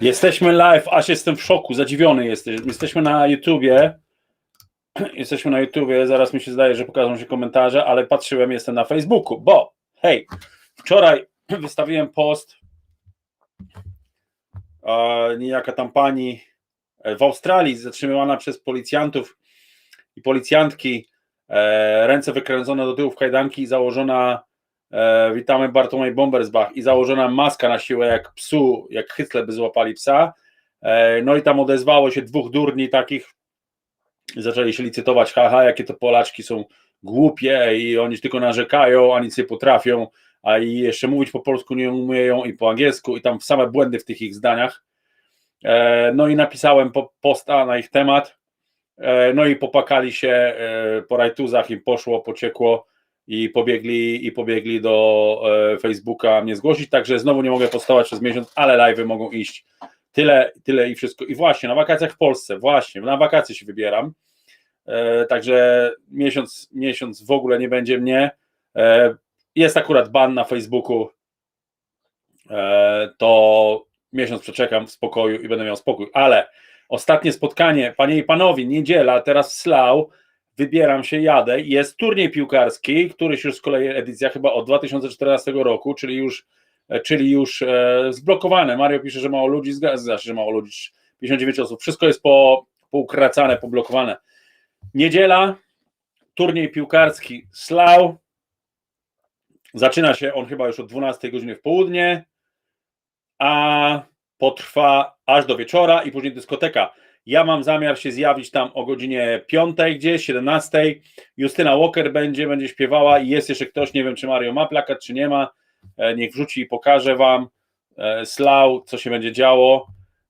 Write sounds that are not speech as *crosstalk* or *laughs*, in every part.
Jesteśmy live, aż jestem w szoku, zadziwiony jesteś. Jesteśmy na YouTubie. *clears throat* Jesteśmy na YouTubie, zaraz mi się zdaje, że pokażą się komentarze, ale patrzyłem, jestem na Facebooku, bo hej, wczoraj *clears throat* wystawiłem post e, niejaka tam pani e, w Australii zatrzymywana przez policjantów i policjantki, e, ręce wykręcone do tyłu w kajdanki i założona e, witamy Bartłomiej Bombersbach i założona maska na siłę jak psu, jak hycle by złapali psa. E, no i tam odezwało się dwóch durni takich, zaczęli się licytować, haha, jakie to Polaczki są głupie i oni tylko narzekają, a nic nie potrafią, a i jeszcze mówić po polsku nie umieją i po angielsku i tam same błędy w tych ich zdaniach. E, no i napisałem po- posta na ich temat, no i popakali się po rajtuzach, im poszło, pociekło i pobiegli i pobiegli do e, Facebooka mnie zgłosić, także znowu nie mogę postować przez miesiąc, ale live'y mogą iść. Tyle, tyle i wszystko. I właśnie na wakacjach w Polsce, właśnie, na wakacje się wybieram. E, Także miesiąc, miesiąc w ogóle nie będzie mnie. E, Jest akurat ban na Facebooku. To miesiąc przeczekam w spokoju i będę miał spokój. Ale ostatnie spotkanie, panie i panowie, niedziela, teraz Slough. Wybieram się, jadę. Jest turniej piłkarski, któryś już z kolei edycja chyba od 2014 roku, czyli już, e, czyli już e, zblokowane. Mario pisze, że mało ludzi, zgadza się, że mało ludzi, 59 osób. Wszystko jest po, poukracane, poblokowane. Niedziela, turniej piłkarski Slough. Zaczyna się on chyba już od 12 godziny w południe, a potrwa aż do wieczora i później dyskoteka. Ja mam zamiar się zjawić tam o godzinie 5 gdzieś, 17. Justyna Walker będzie, będzie śpiewała i jest jeszcze ktoś, nie wiem czy Mario ma plakat, czy nie ma. E, Niech wrzuci i pokażę wam. E, Slough, co się będzie działo.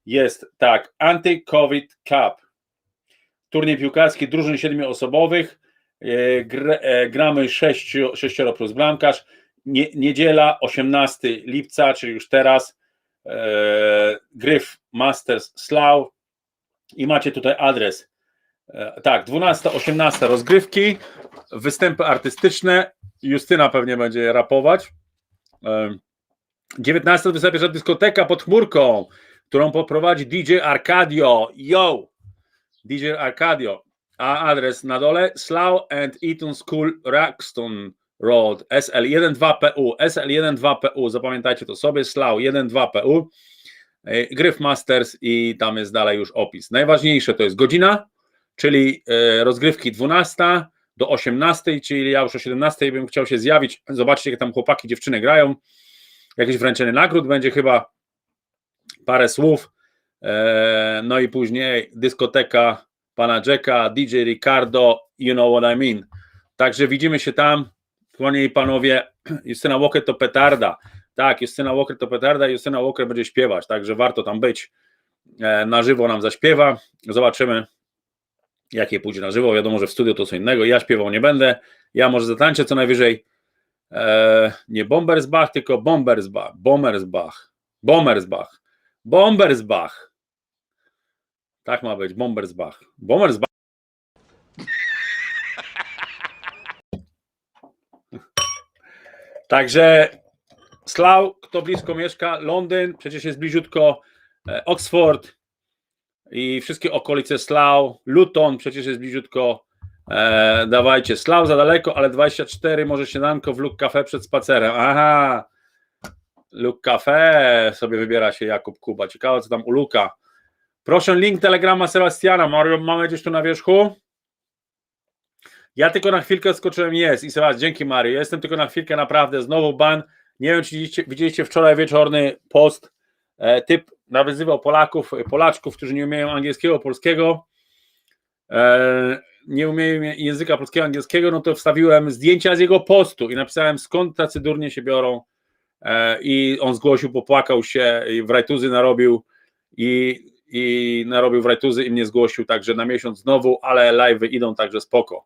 Jest tak, Anti-Covid Cup. Turniej piłkarski drużyn siedmioosobowych. E, gr- Gramy sześciu, sześcioro plus bramkarz. Nie, niedziela 18 lipca, czyli już teraz. Gryf Masters Slough i macie tutaj adres. E, Tak, 12-18 rozgrywki, występy artystyczne. Justyna pewnie będzie rapować. E, 19 występie dyskoteka pod chmurką, którą poprowadzi DJ Arcadio. Yo! DJ Arcadio. A adres na dole Slough and Eton School Raxton Road SL12PU. SL12PU, zapamiętajcie to sobie. Slough 12PU. E, Gryf Masters i tam jest dalej już opis. Najważniejsze to jest godzina, czyli e, rozgrywki 12 do 18, czyli ja już o 17 bym chciał się zjawić, zobaczyć jak tam chłopaki, dziewczyny grają, jakieś wręczenie nagród będzie chyba, parę słów, e, no i później dyskoteka pana Jacka, DJ Ricardo, you know what I mean. Także widzimy się tam, panie i panowie, *clears throat* Justyna Walker to petarda, tak, Justyna Walker to petarda i Justyna Walker będzie śpiewać, także warto tam być. E, Na żywo nam zaśpiewa. Zobaczymy, jakie pójdzie na żywo. Wiadomo, że w studiu to co innego. Ja śpiewał nie będę. Ja może zatańczę co najwyżej. E, nie Bombersbach, tylko Bombersbach. Bombersbach. Bombersbach. Bombersbach. Tak ma być. Bombersbach. Bombersbach. *laughs* Także Slough, kto blisko mieszka, Londyn, przecież jest bliziutko, e, Oxford i wszystkie okolice Slough, Luton, przecież jest bliziutko, e, dawajcie, Slough za daleko, ale 24, może śniadanko w Luke Cafe przed spacerem, aha, Luke Cafe sobie wybiera się Jakub Kuba, ciekawe co tam u Luka. Proszę link telegrama Sebastiana, Mario, mamy gdzieś tu na wierzchu? Ja tylko na chwilkę skoczyłem, jest. I Sebastian, dzięki Mario, jestem tylko na chwilkę, naprawdę, znowu ban, nie wiem, czy widzieliście, widzieliście wczoraj wieczorny post. E, typ nawiązywał Polaków, Polaczków, którzy nie umieją angielskiego, polskiego. E, nie umieją języka polskiego, angielskiego, no to wstawiłem zdjęcia z jego postu i napisałem, skąd tacy durnie się biorą. E, I on zgłosił, popłakał się, i w rajtuzy narobił i, i narobił w rajtuzy i mnie zgłosił, także na miesiąc znowu, ale live'y idą także spoko.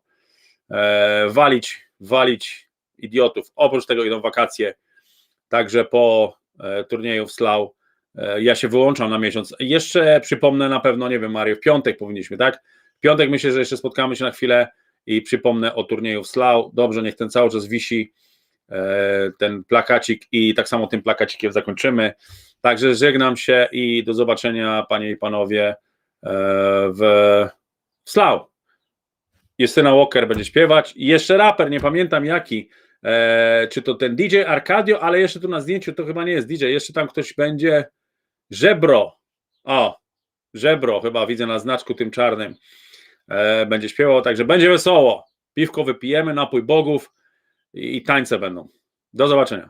E, walić, walić idiotów. Oprócz tego idą wakacje. Także po e, turnieju w Slough e, ja się wyłączam na miesiąc. Jeszcze przypomnę na pewno, nie wiem, Mario, w piątek powinniśmy, tak? W piątek myślę, że jeszcze spotkamy się na chwilę i przypomnę o turnieju w Slough. Dobrze, niech ten cały czas wisi e, ten plakacik i tak samo tym plakacikiem zakończymy. Także żegnam się i do zobaczenia, panie i panowie, w, w Slough. Justyna Walker będzie śpiewać i jeszcze raper, nie pamiętam jaki, e, czy to ten DJ Arcadio, ale jeszcze tu na zdjęciu to chyba nie jest DJ, jeszcze tam ktoś będzie, Żebro, o, Żebro chyba widzę na znaczku tym czarnym, e, będzie śpiewał, także będzie wesoło, piwko wypijemy, napój bogów i, i tańce będą. Do zobaczenia.